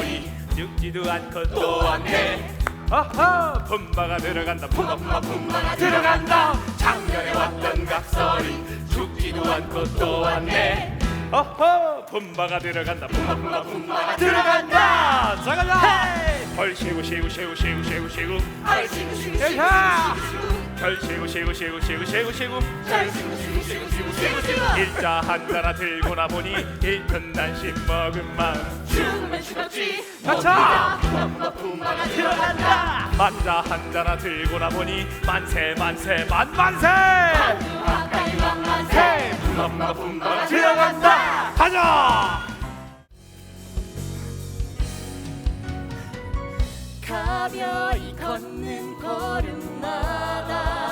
보니 죽지도 않고 또 왔네. 아하 분바가 들어간다 분바 분바가 들어간다. 작년에 왔던 각설이 죽지도 않고 또 왔네. 어허 분바가 들어간다 분바 분바가 들어간다 헐 시구 시구 시구 시구 시구 시구 에이하 별 시구 시구 시구 시구 시구 시구 일자 한 자나 들고 나 보니 일편단심 먹은 마음 죽으면 죽었지 가차 만자 한 자나 들고 나 보니 만세 만세 만만세 분마 들어간다 가자 가벼이 걷는 걸음마다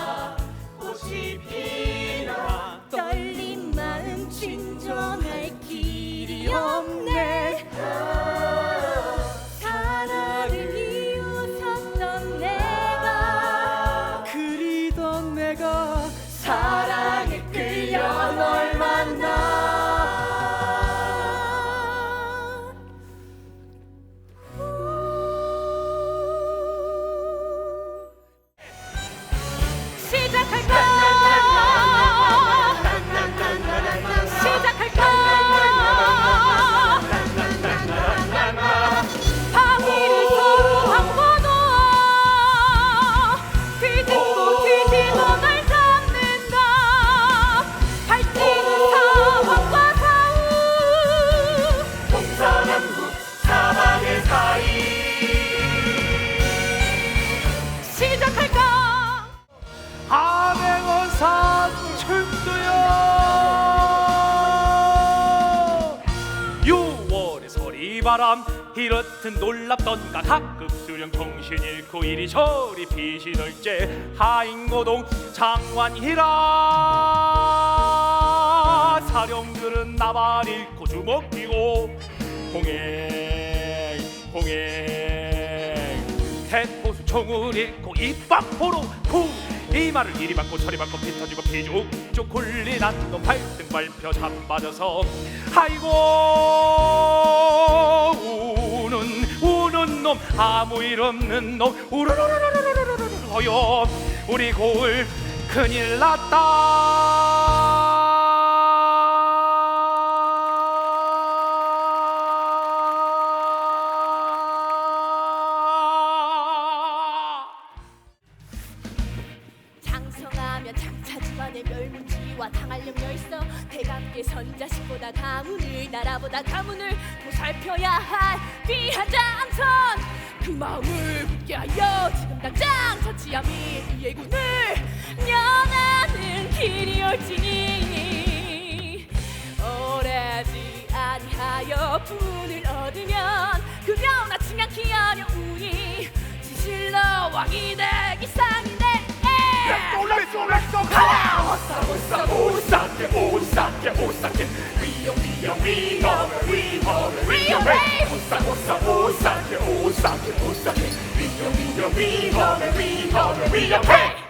바람 이렇듯 놀랍던가 각급 수령 정신 잃고 이리저리 빛이 넓제 하인고동 장관이라. 사령들은 나만 잃고 주먹 쥐고 홍행 홍행. 대포수 총을 잃고 입방포로 구 이마를 이리 받고 저리 받고 피 터지고 피 쭉쭉 굴리난 놈 발등 발표 잡맞아서 아이고 우는 우는 놈 아무 일 없는 놈 우르르르르르르르 허여 우리 고을 큰일 났다 집안의 멸문지와 당할 염려 있어. 대감께 선자식보다 가문을 나라보다 가문을 보살펴야 할 귀한 장선 그 마음을 굳게 하여 지금 당장 처치함이 이 예군을 면하는 길이 올지니. 오래지 아니하여 부문을 얻으면 그려나 칭양키 어려우니 지실러 왕이 되기 We are pain!